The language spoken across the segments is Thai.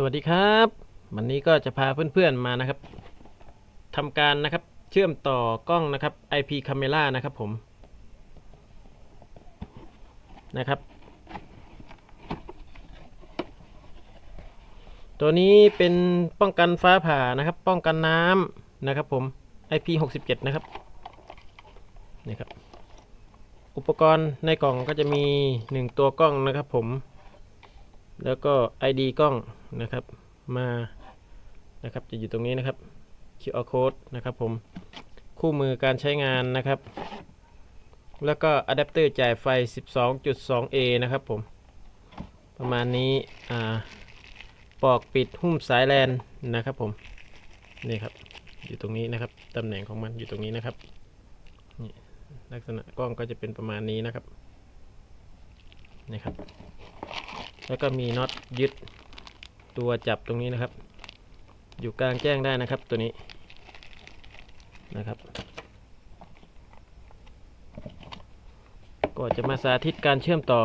สวัสดีครับ วันนี้ก็จะพาเพื่อนๆมานะครับทำการนะครับเชื่อมต่อกล้องนะครับ IP camera นะครับผมนะครับ ตัวนี้เป็นป้องกันฟ้าผ่านะครับ ป้องกันน้ำนะครับผม IP 67นะครับนี่ครับ อุปกรณ์ในกล่องก็จะมี 1 ตัวกล้องนะครับผม แล้วก็ ID กล้อง นะครับ มานะครับจะอยู่ตรงนี้นะครับ QR code นะครับผมคู่มือการใช้งานนะครับ แล้วก็อะแดปเตอร์จ่ายไฟ 12.2A นะครับผม ประมาณนี้อ่าปอกปิดหุ้มสายแลนนะครับผม นี่ครับ อยู่ตรงนี้นะครับ ตำแหน่งของมันอยู่ตรงนี้นะครับนี่ลักษณะกล้องก็จะเป็นประมาณนี้นะครับนี่ครับ แล้วก็มีน็อตยึด ตัวจับตรงนี้นะครับ อยู่กลางแจ้งได้นะครับตัวนี้นะครับ ก็จะมาสาธิตการเชื่อมต่อ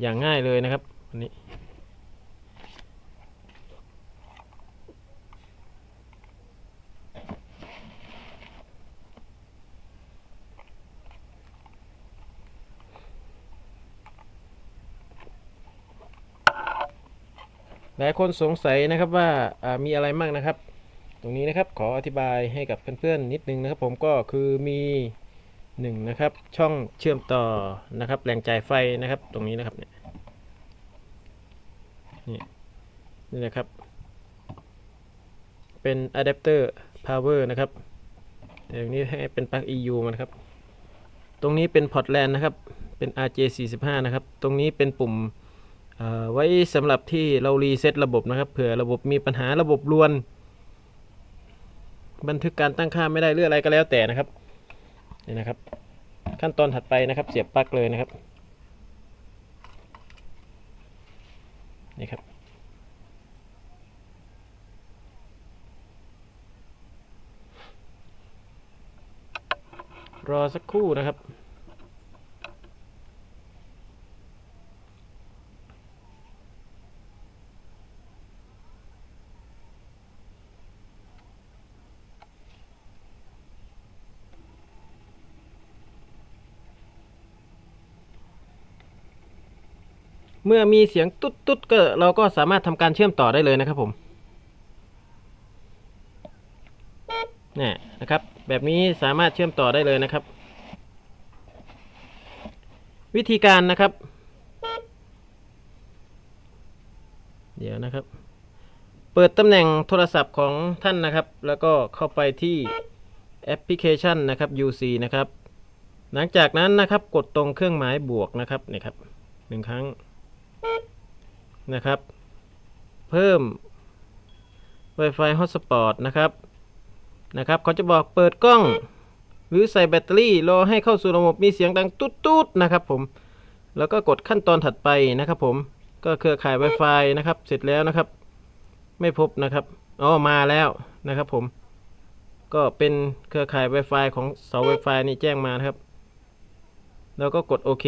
อย่างง่ายเลยนะครับวันนี้ ลายคนสงสัยนะครับว่าามีอะไรบ้างนะครับ ตรงนี้นะครับขออธิบายให้กับเพื่อนๆนิดนึงนะครับ ผมก็คือมีหนึ่งนะครับช่องเชื่อมต่อนะครับแหล่งจ่ายไฟนะครับ ตรงนี้นะครับเนี่ยนี่นี่นะครับ เป็นอะแดปเตอร์ power นะครับแต่ตรงนี้ให้เป็นปลั๊ก EU มันครับ ตรงนี้เป็นพอร์ตแลนนะครับเป็น RJ45 นะครับ ตรงนี้เป็นปุ่ม ไว้สำหรับที่เรารีเซ็ตระบบนะครับเผื่อระบบมีปัญหาระบบรวน บันทึกการตั้งค่าไม่ได้หรืออะไรก็แล้วแต่นะครับนี่นะครับ ขั้นตอนถัดไปนะครับ เสียบปลั๊กเลยนะครับนี่ครับรอสักครู่นะครับ เมื่อมีเสียงตุ๊ดตุ๊ดก็เราก็สามารถทำการเชื่อมต่อได้เลยนะครับผมนี่นะครับ แบบนี้สามารถเชื่อมต่อได้เลยนะครับ วิธีการนะครับ เดี๋ยวนะครับ เปิดตำแหน่งโทรศัพท์ของท่านนะครับ แล้วก็เข้าไปที่แอปพลิเคชันนะครับ UC นะครับ หลังจากนั้นนะครับกดตรงเครื่องหมายบวกนะครับนี่ครับหนึ่งครั้ง นะครับ เพิ่ม Wi-Fi Hotspot นะครับนะครับเขาจะบอกเปิดกล้อง หรือใส่แบตเตอรี่รอให้เข้าสู่ระบบมีเสียงดังตุ๊ดๆนะครับผมแล้วก็กดขั้นตอนถัดไปนะครับ ผมก็เครือข่าย Wi-Fi นะครับ เสร็จแล้วนะครับ ไม่พบนะครับอ๋อมาแล้วนะครับ ผม ก็เป็นเครือข่าย Wi-Fi ของเสา Wi-Fi นี่แจ้งมานะครับ แล้วก็กดโอเค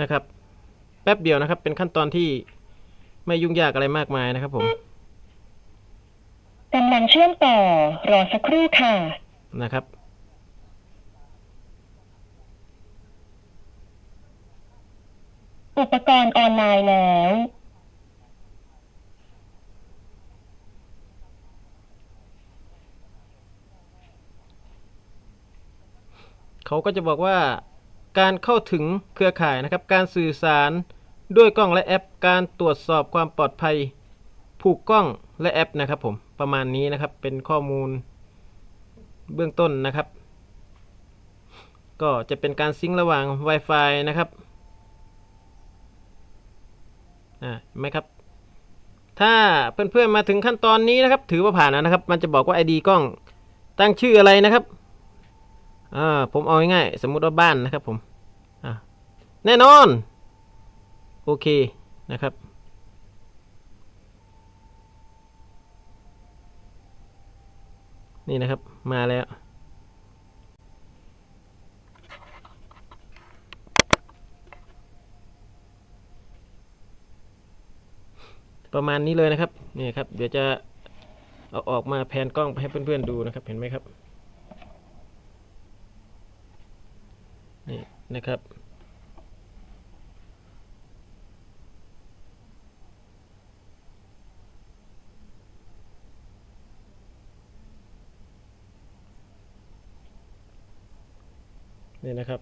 นะครับ แป๊บเดียวนะครับ เป็นขั้นตอนที่ไม่ยุ่งยากอะไรมากมายนะครับ ผมกำลังเชื่อมต่อรอสักครู่ค่ะ นะครับ อุปกรณ์ออนไลน์แล้วเขาก็จะบอกว่า การเข้าถึงเครือข่ายนะครับ การสื่อสารด้วยกล้องและแอป การตรวจสอบความปลอดภัย ผูกกล้องและแอปนะครับผมประมาณนี้นะครับเป็นข้อมูลเบื้องต้นนะครับ ก็จะเป็นการซิงค์ระหว่าง Wi-Fi นะครับอ่าเห็นไหมครับ ถ้าเพื่อนๆมาถึงขั้นตอนนี้นะครับ ถือว่าผ่านแล้วนะครับ มันจะบอกว่า ID กล้องตั้งชื่ออะไรนะครับอ่าผมเอาง่ายๆสมมุติว่าบ้านนะครับผม แน่นอน โอเคนะครับ นี่นะครับมาแล้ว ประมาณนี้เลยนะครับนี่ครับ เดี๋ยวจะเอาออกมาแผนกล้องให้เพื่อนๆดูนะครับ เห็นไหมครับ นี่นะครับ นี่นะครับ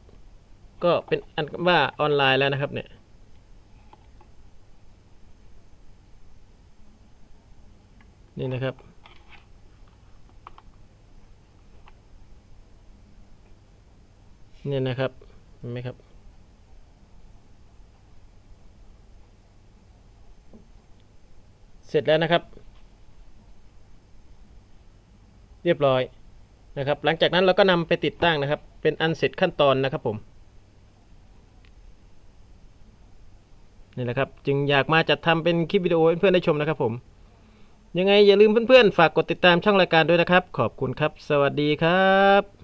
ก็เป็นอันว่าออนไลน์แล้วนะครับ เนี่ยนี่นะครับ เนี่ยนะครับเห็นไหมครับ เสร็จแล้วนะครับ เรียบร้อย นะครับ หลังจากนั้นเราก็นำไปติดตั้งนะครับ เป็นอันเสร็จขั้นตอนนะครับผมนี่แหละครับ จึงอยากมาจัดทำเป็นคลิปวิดีโอให้เพื่อนๆได้ชมนะครับผม ยังไงอย่าลืมเพื่อนๆ ฝากกดติดตามช่องรายการด้วยนะครับ ขอบคุณครับ สวัสดีครับ